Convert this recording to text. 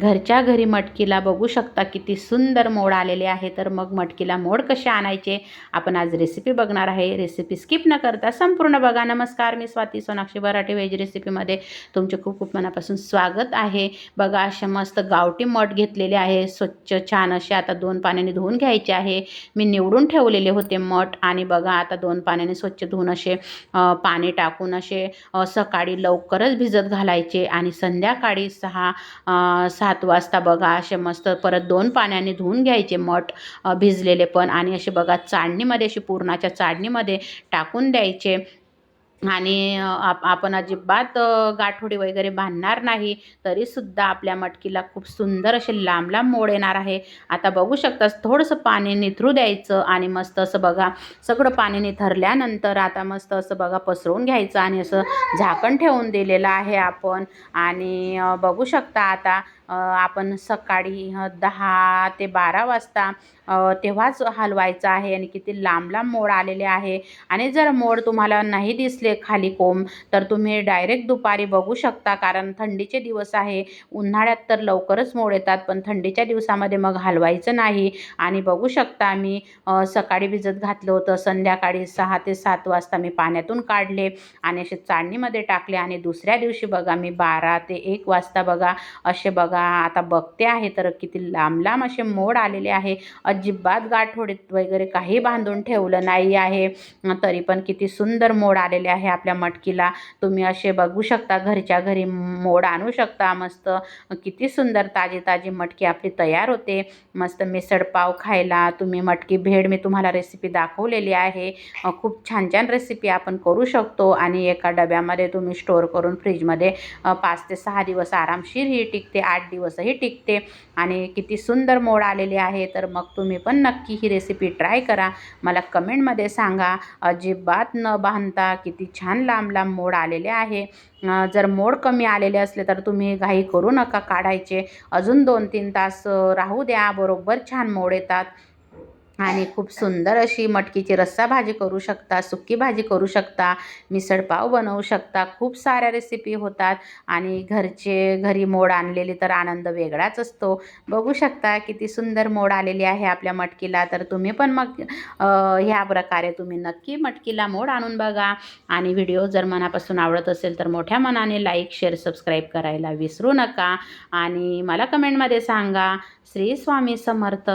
घरच्या घरी मटकीला बघू शकता किती सुंदर मोड आलेले आहे. तर मग मटकीला मोड कसे आणायचे? आपण आज रेसिपी बघणार आहे. रेसिपी स्किप न करता संपूर्ण बघा. नमस्कार मी स्वाती सोनाक्षी बराटे व्हेज रेसिपीमध्ये तुमचे खूप खूप मनापासून स्वागत आहे. बघा असे मस्त गावठी मठ घेतलेले आहे. स्वच्छ छान असे आता दोन पाण्याने धुवून घ्यायचे आहे. मी निवडून ठेवलेले होते मठ आणि बघा आता दोन पाण्याने स्वच्छ धुवून असे पाणी टाकून असे सकाळी लवकरच भिजत घालायचे आणि संध्याकाळी सहा सहा सात वाजता बघा असे मस्त परत दोन पाण्याने धुवून घ्यायचे मठ भिजलेले पण आणि असे बघा चाळणीमध्ये अशी पुरणाच्या चाळणीमध्ये टाकून द्यायचे. आणि आप आपण अजिबात गाठोडी वगैरे बांधणार नाही तरीसुद्धा आपल्या मटकीला खूप सुंदर असे लांब लांब मोड येणार आहे. आता बघू शकतास थोडंसं पाणी निथरू द्यायचं आणि मस्त असं बघा सगळं पाणी निथरल्यानंतर आता मस्त असं बघा पसरवून घ्यायचं आणि असं झाकण ठेवून दिलेलं आहे आपण. आणि बघू शकता आता आपण सकाळी दहा ते बारा वाजता तेव्हाच हलवायचं आहे आणि किती लांब लांब मोड आलेले आहे. आणि जर मोड तुम्हाला नाही दिसले खाली कोंब. तर तुम्ही डायरेक्ट दुपारी बघू शकता कारण थंडीचे दिवस आहे. उन्हाळ्यात तर लवकरच मोड येतात पण थंडीच्या दिवसामध्ये मग हलवायचं नाही. आणि बघू शकता मी सकाळी भिजत घातलं होतं. संध्याकाळी सहा ते सात वाजता मी पाण्यातून काढले आणि असे चाळणीमध्ये टाकले. आणि दुसऱ्या दिवशी बघा मी बारा ते एक वाजता बघा असे बघा आता बघते आहे तर किती लांब लांब असे मोड आलेले आहे. अजिबात गाठोडीत वगैरे काही बांधून ठेवलं नाही आहे. तरी पण किती सुंदर मोड आलेले आहे. आपल्या मटकीला. तुम्ही असे बघू शकता घरच्या घरी मोड आणू शकता. मस्त किती सुंदर ताजी ताजी मटकी आपली तयार होते. मस्त मिसळपाव खायला तुम्ही मटकी भेड मी तुम्हाला रेसिपी दाखवलेली आहे. खूप छान छान रेसिपी आपण करू शकतो आणि एका डब्यामध्ये तुम्ही स्टोअर करून फ्रीजमध्ये पाच ते सहा दिवस आरामशीर ही टिकते आठ दिवसही टिकते. आणि किती सुंदर मोड आलेले आहे. तर मग तुम्ही पण नक्की ही रेसिपी ट्राय करा. मला कमेंटमध्ये सांगा. अजिबात न बांधता किती छान लांब लांब मोड आलेले आहे. जर मोड कमी आलेले असले तर तुम्ही घाई करू नका. काढायचे अजून दोन तीन तास राहू द्या. बरोबर छान मोड येतात. आणि खूप सुंदर अशी मटकीची रस्सा भाजी करू शकता सुक्की भाजी करू शकता मिसळपाव बनवू शकता. खूप साऱ्या रेसिपी होतात आणि घरचे घरी मोड आणलेली तर आनंद वेगळाच असतो. बघू शकता किती सुंदर मोड आलेली आहे आपल्या मटकीला. तर तुम्ही पण मग ह्या प्रकारे तुम्ही नक्की मटकीला मोड आणून बघा. आणि व्हिडिओ जर मनापासून आवडत असेल तर मोठ्या मनाने लाईक शेअर सबस्क्राईब करायला विसरू नका. आणि मला कमेंटमध्ये सांगा श्री स्वामी समर्थ.